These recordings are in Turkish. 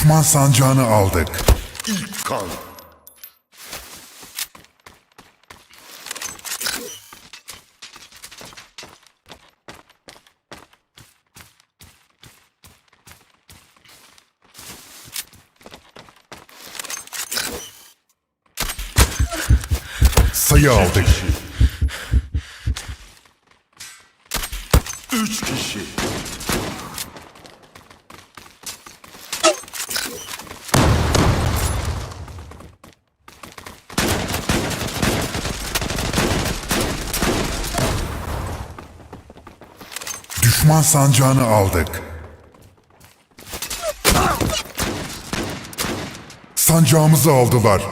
Düşman sancağını aldık. İlk kan. Sayı aldık. Üç kişi. Düşman sancağını aldık. Sancağımızı aldılar.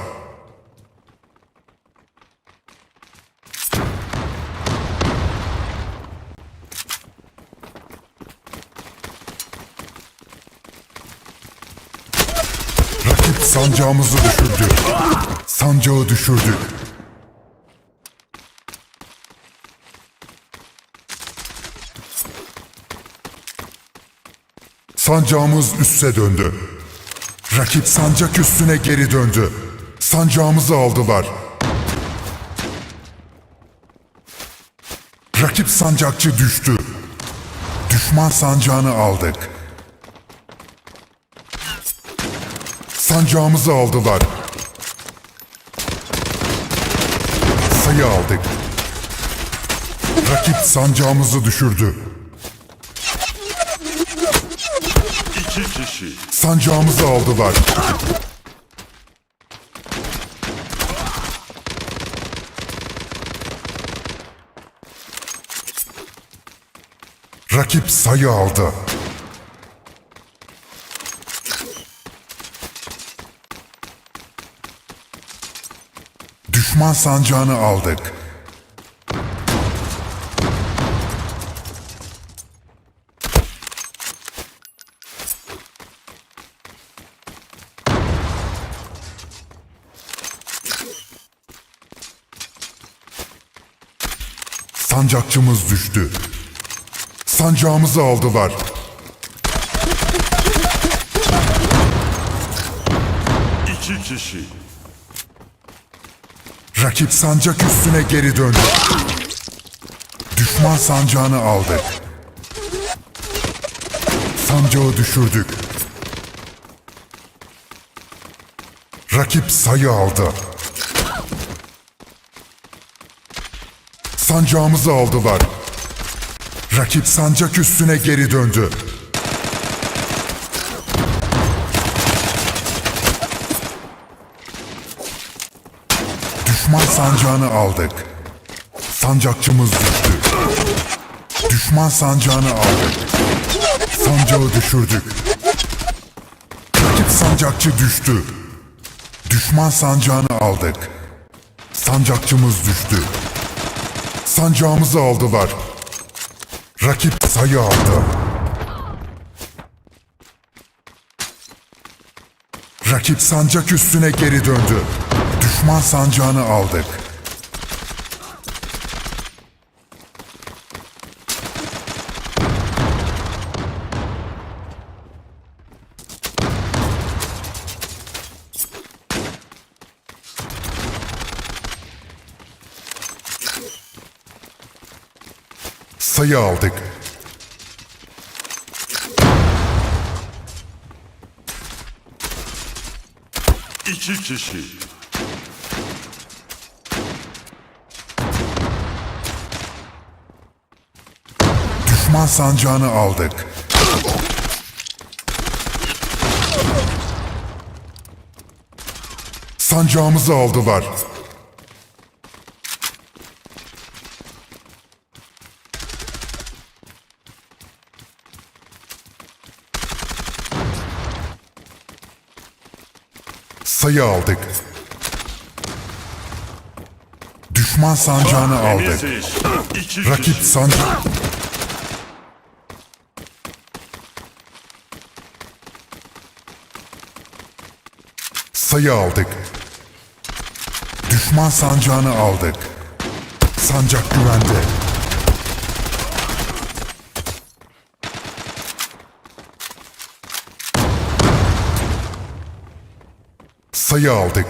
Rakip sancağımızı düşürdü. Sancağı düşürdük. Sancağımız üsse döndü. Rakip sancak üstüne geri döndü. Sancağımızı aldılar. Rakip sancakçı düştü. Düşman sancağını aldık. Sancağımızı aldılar. Sayı aldık. Rakip sancağımızı düşürdü. İki kişi. Sancağımızı aldılar. Rakip sayı aldı. Düşman sancağını aldık. Sancakçımız düştü. Sancağımızı aldılar. İki kişi. Rakip sancak üstüne geri döndü. Düşman sancağını aldık. Sancağı düşürdük. Rakip sayı aldı. Sancağımızı aldılar. Rakip sancak üstüne geri döndü. Düşman sancağını aldık. Sancakçımız düştü. Düşman sancağını aldık. Sancağı düşürdük. Rakip sancakçı düştü. Düşman sancağını aldık. Sancakçımız düştü. Sancağımızı aldılar. Rakip sayı aldı. Rakip sancak üstüne geri döndü. Düşman sancağını aldık. Sayı aldık. İki kişi. Düşman sancağını aldık. Sancağımızı aldılar. Sayı aldık. Düşman sancağını aldık. Rakip sancak... Sayı aldık. Düşman sancağını aldık. Sancak güvende. Sayı aldık.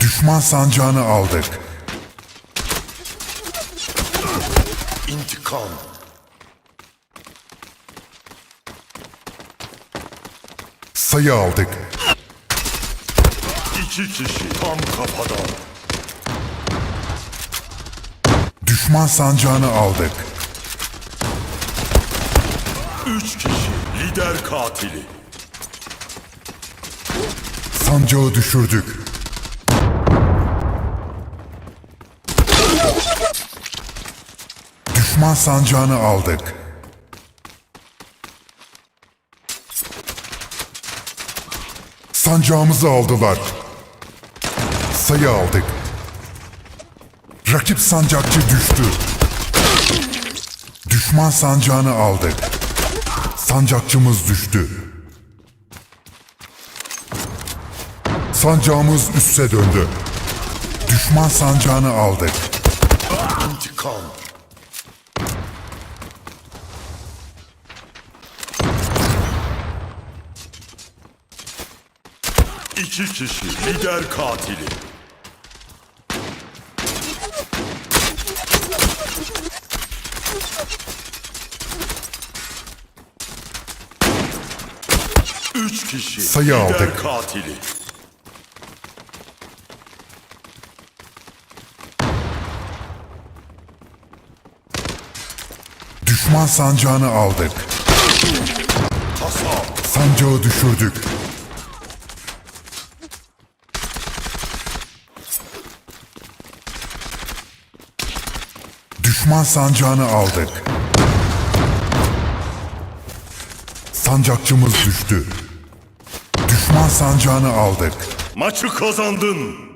Düşman sancağını aldık. İntikam. Sayı aldık. İki kişi. Tam kafadan. Düşman sancağını aldık. Üç kişi. Lider katili. Sancağı düşürdük. Düşman sancağını aldık. Sancağımızı aldılar. Sayı aldık. Rakip sancakçı düştü. Düşman sancağını aldık. Sancakçımız düştü. Sancağımız üsse döndü. Düşman sancağını aldık. İntikam. İki kişi. Lider katili. Üç kişi. Sayı Lider aldık. katili. Düşman sancağını aldık. Kasap. Sancağı düşürdük. Düşman sancağını aldık. Sancakçımız düştü. Sancağını aldık. Maçı kazandın.